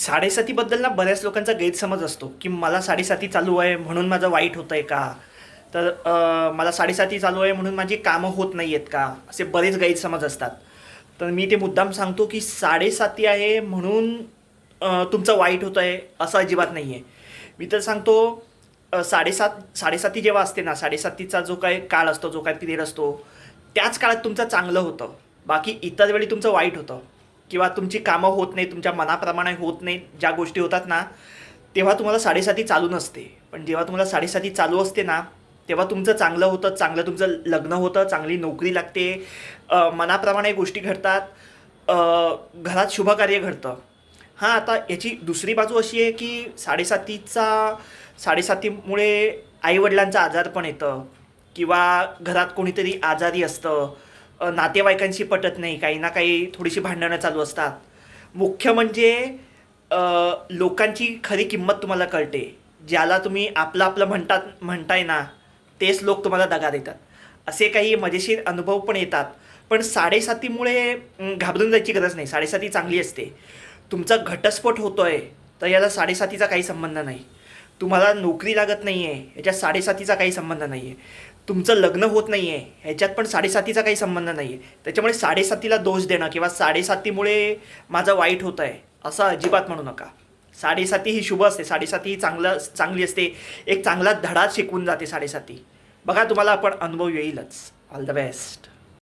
साडेसातीबद्दल ना बऱ्याच लोकांचा गैरसमज असतो की मला साडेसाती चालू आहे म्हणून माझं वाईट होतं आहे का? तर मला साडेसाती चालू आहे म्हणून माझी कामं होत नाही आहेत का? असे बरेच गैरसमज असतात. तर मी ते मुद्दाम सांगतो की साडेसाती आहे म्हणून तुमचं वाईट होतं आहे असं अजिबात नाही आहे मी तर सांगतो साडेसात साडेसाती जेव्हा असते ना साडेसातीचा जो काय काळ असतो जो काय पिरियड असतो त्याच काळात तुमचं चांगलं होतं. बाकी इतर वेळी तुमचं वाईट होतं. किंवा तुमची कामं होत नाही तुमच्या मनाप्रमाणे होत नाही ज्या गोष्टी होतात ना तेव्हा तुम्हाला साडेसाती चालू नसते. पण जेव्हा तुम्हाला साडेसाती चालू असते ना तेव्हा तुमचं चांगलं होतं चांगलं तुमचं लग्न होतं चांगली नोकरी लागते मनाप्रमाणे गोष्टी घडतात घरात शुभकार्य घडतं. हां आता याची दुसरी बाजू अशी आहे की साडेसातीचा साडेसातीमुळे आईवडिलांचा आजार पण येतं. किंवा घरात कोणीतरी आजारी असतं नातेवाईकांशी पटत नाही. काही ना काही थोडीशी भांडणं चालू असतात. मुख्य म्हणजे लोकांची खरी किंमत तुम्हाला कळते. ज्याला तुम्ही आपलं आपलं म्हणतात म्हणताय ना तेच लोक तुम्हाला दगा देतात. असे काही मजेशीर अनुभव पण येतात. पण साडेसातीमुळे घाबरून जायची गरज नाही. साडेसाती चांगली असते. तुमचा घटस्फोट होतो आहे तर याला साडेसातीचा काही संबंध नाही. तुम्हाला नोकरी लागत नाही आहे ह्याच्यात साडेसातीचा काही संबंध नाही आहे तुमचं लग्न होत नाही आहे ह्याच्यात पण साडेसातीचा काही संबंध नाही आहे त्याच्यामुळे साडेसातीला दोष देणं किंवा साडेसातीमुळे माझं वाईट होतं आहे असं अजिबात म्हणू नका. साडेसाती ही शुभ असते साडेसाती ही चांगलं चांगली असते. एक चांगला धडा शिकून जाते साडेसाती. बघा तुम्हाला आपण अनुभव येईलच. All the best